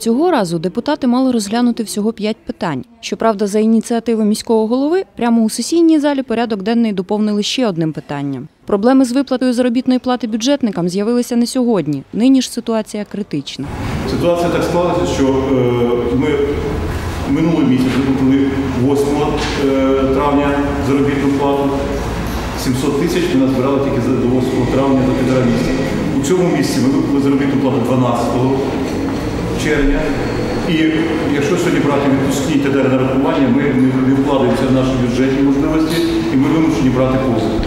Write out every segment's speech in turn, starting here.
Цього разу депутати мали розглянути всього п'ять питань. Щоправда, за ініціативи міського голови прямо у сесійній залі порядок денний доповнили ще одним питанням. Проблеми з виплатою заробітної плати бюджетникам з'явилися не сьогодні. Нині ж ситуація критична. Ситуація так склалася, що е, ми минулий місяць викупили 8 е, травня заробітну плату. 700 тисяч ми назбирали тільки до 8 травня за півтора місяця. У цьому місяці ми викупили заробітну плату 12 червня. І якщо сьогодні брати відпускні та нарахування, ми не- вкладаємося в наші бюджетні можливості і ми вимушені брати позики.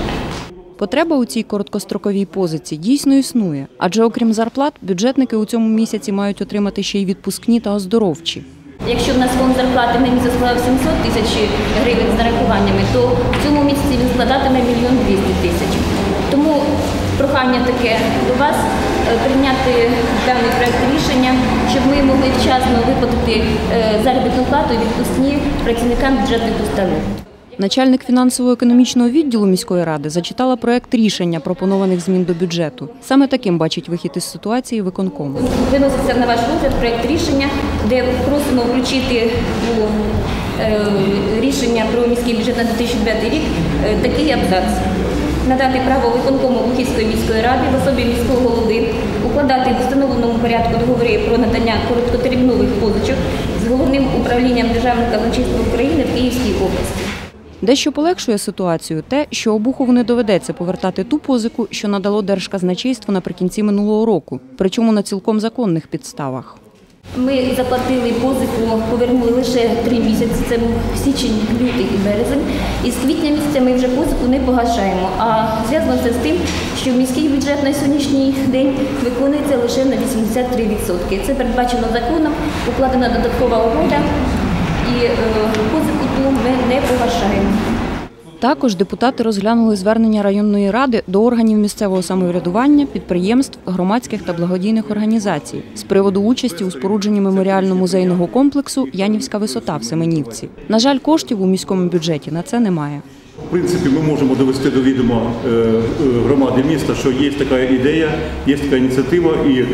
Потреба у цій короткостроковій позиці дійсно існує, адже окрім зарплат, бюджетники у цьому місяці мають отримати ще й відпускні та оздоровчі. Якщо в нас фонд зарплати на місяць склав 700 тисяч гривень з нарахуваннями, то в цьому місяці він складатиме мільйон 200 тисяч. Прохання таке до вас е, прийняти даний проект рішення, щоб ми могли вчасно виплатити е, заробітну плату і відпускні працівникам бюджетних установ. Начальник фінансово-економічного відділу міської ради зачитала проект рішення пропонованих змін до бюджету. Саме таким бачить вихід із ситуації виконкому. Виноситься на ваш розгляд проект рішення, де просимо включити у е, рішення про міський бюджет на 2009 рік такий абзац. Надати право виконкому Бухівської міської ради в особі міського голови укладати в встановленому порядку договори про надання короткотермінових позичок з головним управлінням Державного казначейства України в Київській області. Дещо полегшує ситуацію те, що Обухову не доведеться повертати ту позику, що надало Держказначейство наприкінці минулого року, причому на цілком законних підставах. Ми заплатили позику, повернули лише три місяці. Це був січень, лютий і березень. І з квітня місяця ми вже позику не погашаємо. А зв'язано це з тим, що міський бюджет на сьогоднішній день виконується лише на 83%. Це передбачено законом, укладена додаткова угода, і е, позику ту ми не погашаємо. Також депутати розглянули звернення районної ради до органів місцевого самоврядування, підприємств, громадських та благодійних організацій з приводу участі у спорудженні меморіально-музейного комплексу Янівська висота в Семенівці. На жаль, коштів у міському бюджеті на це немає. В принципі, ми можемо довести до відома е, е, громади міста, що є така ідея, є така ініціатива, і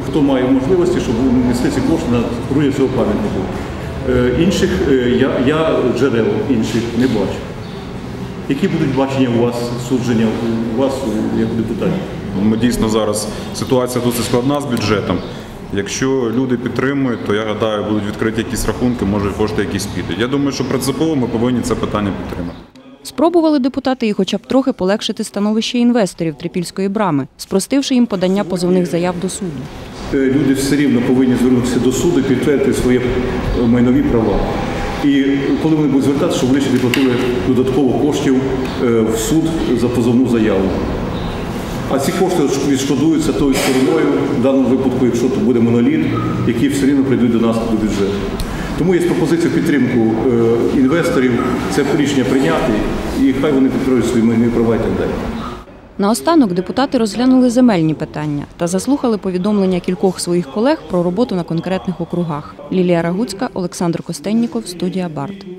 хто має можливості, щоб внести ці кошти на спорудження цього пам'ятнику. Е, Інших я, я джерел інших не бачу. Які будуть бачення у вас, судження у вас у- як депутатів? Ми дійсно зараз ситуація досить складна з бюджетом. Якщо люди підтримують, то я гадаю, будуть відкриті якісь рахунки, може кошти якісь підуть. Я думаю, що принципово ми повинні це питання підтримати. Спробували депутати і хоча б трохи полегшити становище інвесторів Трипільської брами, спростивши їм подання позовних заяв до суду. Е, люди все рівно повинні звернутися до суду, підтвердити свої майнові права. І коли вони будуть звертатися, щоб не платили додатково коштів е, в суд за позовну заяву. А ці кошти відшкодуються тою стороною, в даному випадку, якщо то буде моноліт, які все рівно прийдуть до нас до бюджету. Тому є пропозиція підтримку е, інвесторів, це рішення прийняти, і хай вони підтримують свої майнові права і так далі. Наостанок депутати розглянули земельні питання та заслухали повідомлення кількох своїх колег про роботу на конкретних округах. Лілія Рагуцька, Олександр Костенніков, студія Барт.